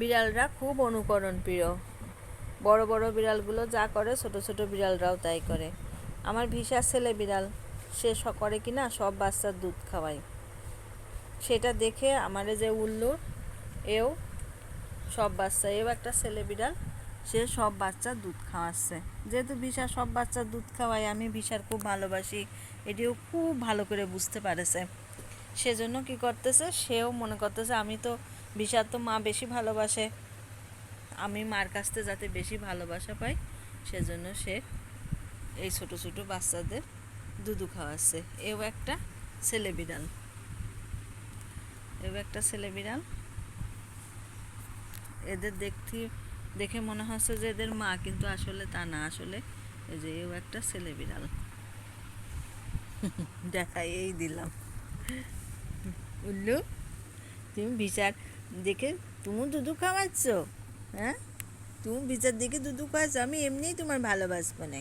বিড়ালরা খুব অনুকরণ প্রিয়। বড় বড় বিড়ালগুলো যা করে, ছোট ছোট বিড়ালরাও তাই করে। আমার ভিসা ছেলে বিড়াল, সে করে কি না, সব বাচ্চার দুধ খাওয়ায়। সেটা দেখে আমার যে উল্লুর, এও সব বাচ্চা, এও একটা ছেলে বিড়াল, সে সব বাচ্চার দুধ খাওয়াচ্ছে। যেহেতু ভিসা সব বাচ্চার দুধ খাওয়ায়, আমি ভিসার খুব ভালোবাসি, এটিও খুব ভালো করে বুঝতে পারেছে। সেজন্য কি করতেছে, সেও মনে করতেছে, আমি তো ভিসার তো মা বেশি ভালোবাসে। আমি মার কাছ থেকে যাতে বেশি ভালোবাসা পাই, সেজন্য সে এই ছোট ছোট বাচ্চাদের দুধু খাওয়াচ্ছে। এও একটা ছেলে বিড়াল। এও একটা ছেলে বিড়াল। এদের দেখতে, দেখে মনে হচ্ছে যে এদের মা, কিন্তু আসলে তা না। আসলে এই যে এও একটা ছেলে বিড়াল। দেখাই, এই দিলাম। উল্লু, তুমি বিচার দেখে তুমি দুধু খাওয়াচ্ছ? হ্যাঁ? তুমি বিচার দেখে দুধু খাওয়াচ্ছ, আমি এমনিই তোমার ভালোবাসবো না